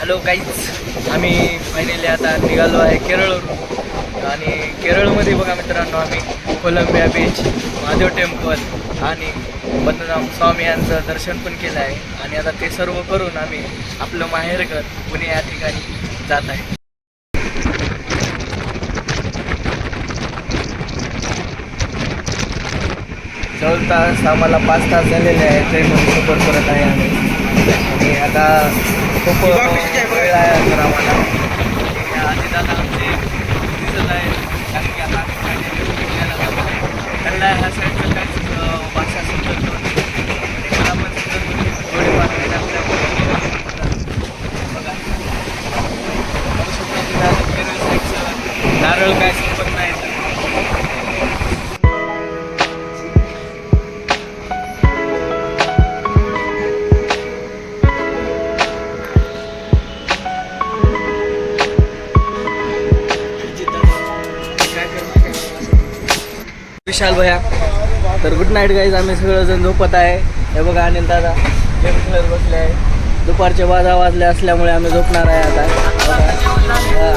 Hello काहीच आम्ही finally आता निघालो आहे केरळवरून. आणि केरळमध्ये बघा मित्रांनो आम्ही कोलंबिया बीच महादेव टेम्पल आणि बदनाम स्वामी यांचं दर्शन पण केलं आहे. आणि आता ते सर्व करून आम्ही आपलं माहेरघर पुणे या ठिकाणी जात आहे. जवळपास आम्हाला पाच तास झालेले आहे. ट्रेनमध्ये सफर करत आहे आम्ही. आणि आता खूप वेळ विशाल भैया. तर गुड नाईट गाईज आम्ही सगळंजण झोपत आहे. हे बघा अनिल दादा. गेम खेळत बसले आहे. दुपारचे बाजा वाजले असल्यामुळे आम्ही झोपणार आहे आता.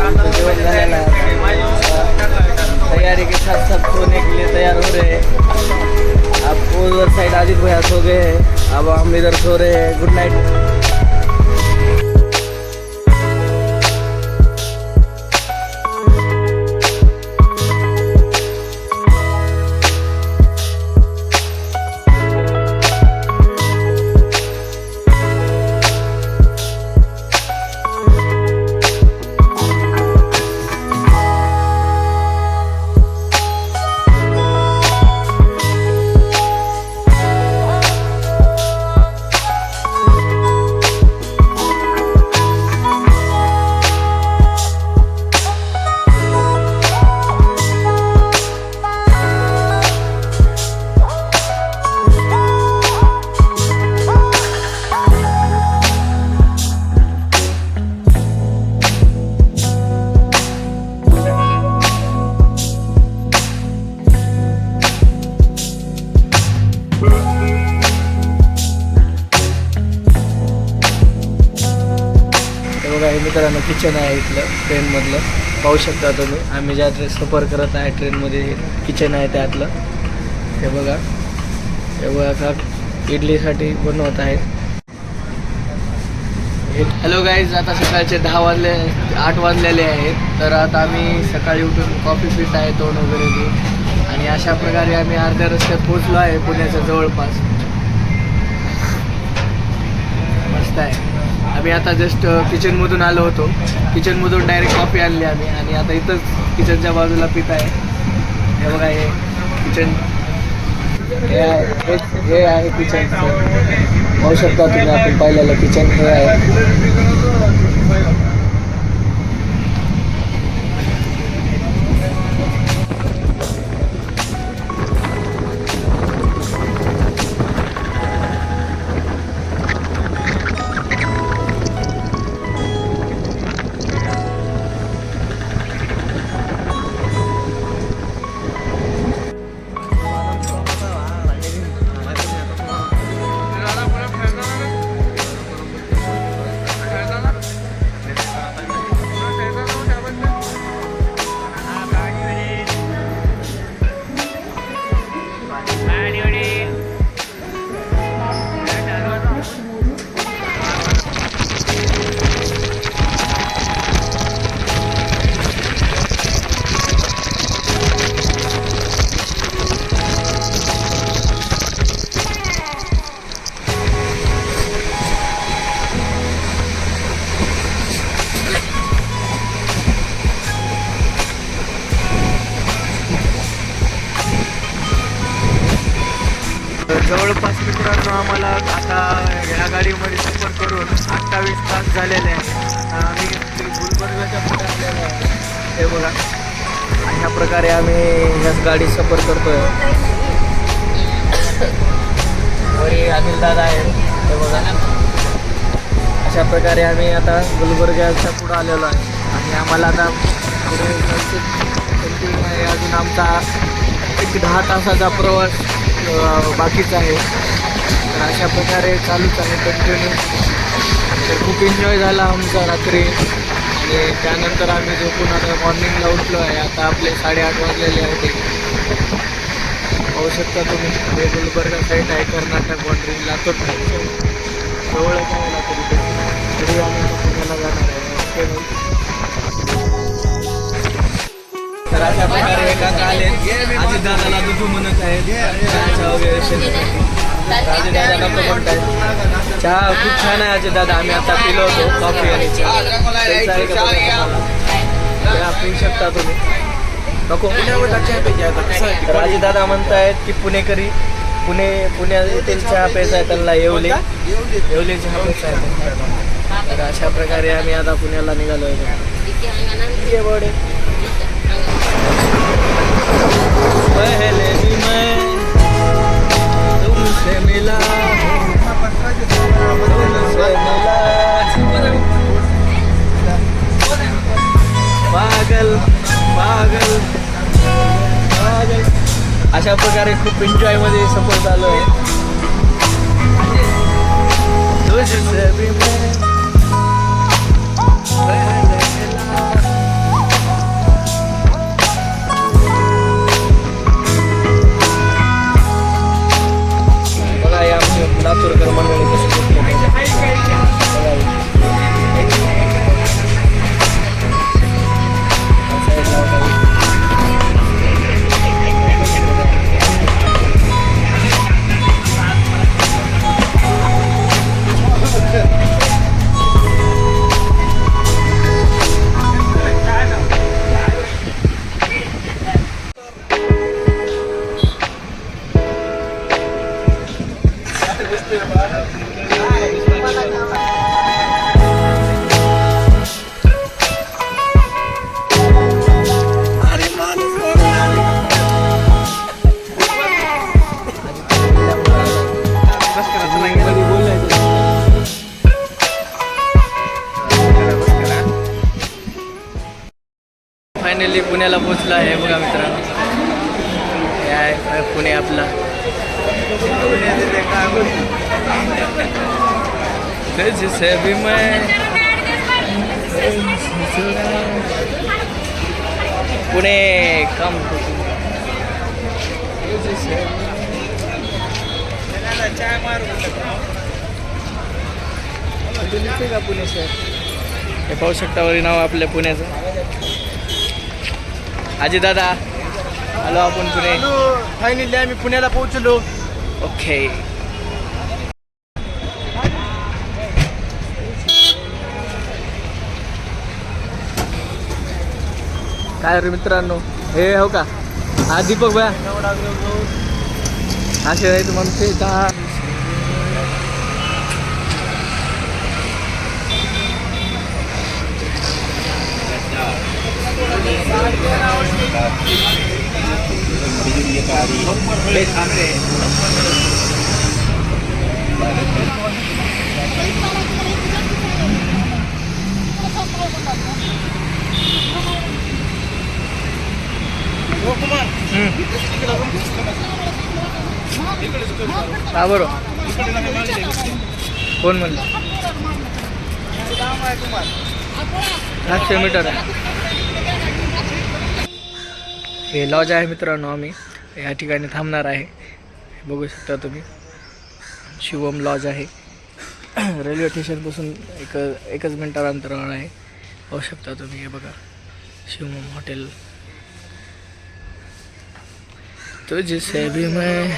आमचं जेवण झालेलं आहे. तयारी के साथ साथ सोने के लिए तैयार हो रहे हैं आप उधर साइड आदित्य भैया सो गए हैं अब हम इधर सो रहे हैं गुड नाइट मित्रांनो किचन आहे इथलं ट्रेनमधलं पाहू शकता तुम्ही आम्ही ज्या ट्रेन सफर करत आहे ट्रेनमध्ये किचन आहे त्यातलं. हे बघा. हे बघा का इडलीसाठी बनवत आहे. हॅलो गाईज आता सकाळचे दहा वाजले आठ वाजलेले आहेत तर आता आम्ही सकाळी उठून कॉफी पित आहे तोंड वगैरे घेऊन. आणि अशा प्रकारे आम्ही अर्ध्या रस्त्यात पोचलो आहे पुण्याच्या जवळपास. मस्त आहे. आम्ही आता जस्ट किचनमधून आलो होतो. किचनमधून डायरेक्ट कॉफी आणली आम्ही. आणि आता इथंच किचनच्या बाजूला पित आहे. हे बघा हे किचन हे आहे हे- हे आहे किचन पाहू शकता तुम्ही आपण पाहिलेलं किचन हे आहे. जवळपास मित्रांनो आम्हाला आता ह्या गाडीमध्ये सफर करून अठ्ठावीस तास झालेले आहे. आम्ही ते गुलबर्गाच्या पुढे आलेलो आहे. हे बघा. अशा प्रकारे आम्ही ह्याच गाडीत सफर करतोय. वरी अनिल दादा आहेत. हे बघा. अशा प्रकारे आम्ही आता गुलबर्गाच्या पुढं आलेलो आहे. आणि आम्हाला आता पुढे आहे. अजून आमचा एक दहा तासाचा प्रवास बाकीचं आहे. तर अशा प्रकारे चालूच आहे कंटिन्यू तर खूप एन्जॉय झाला आमचा रात्री. आणि त्यानंतर आम्ही झोपून आता मॉर्निंगला उठलो आहे आता आपले साडेआठ वाजलेले आहेत पाहू शकता तुम्ही हे गुलबर्गा साईड आहे कर्नाटक बॉर्डरिंग लातूर जवळ आहे लातूर तरी आम्ही अशा प्रकारे एका आले आजी दादाला दुधू म्हणत आहेत. चहाच्या वगैरे शेतात. आजी दादा चहा खूप छान आहे आजी आम्ही आता पिलो होतो कॉफी आणि चहा. त्यांचा आहे चहा. पिऊ शकता तुम्ही. नको. तर आजी दादा म्हणतायत की पुणेकरी पुणे पुण्या येथील चहा प्यायचा आहे त्यांना येवले. येवले चहा प्यायचा आहे तर अशा प्रकारे आम्ही आता पुण्याला निघालो आहे. ये पहले भी मैं तुमसे मिला तुमसे मिला पागल पागल पागल. अशा प्रकारे खूप एन्जॉयमध्ये सफर झालो आहे तुझसे भी मैं मध्ये बोललाय तो. फायनली पुण्याला पोचला आहे बघा मित्रांनो. आहे पुणे आपला. तुझसे भी मैं पुणे काम का पुणे सर हे पाहू शकता वरी नाव आपल्या पुण्याचं. आजी दादा आलो आपण पुणे. फायनली आम्ही पुण्याला पोहोचलो. ओके. काय रे मित्रांनो? हे हो का? हा दीपक भया असे आहेत म्हणते दहा. हा बरो? कोण म्हणलं? सातशे मीटर आहे. हे लॉज आहे मित्रांनो आम्ही. या ठिकाणी थांबणार आहे. बघू शकता तुम्ही. शिवम लॉज आहे. रेल्वे स्टेशनपासून एक एकच मिनटावर अंतरावर आहे. पाहू शकता तुम्ही हे बघा. शिवम हॉटेल तुझसे भी मैं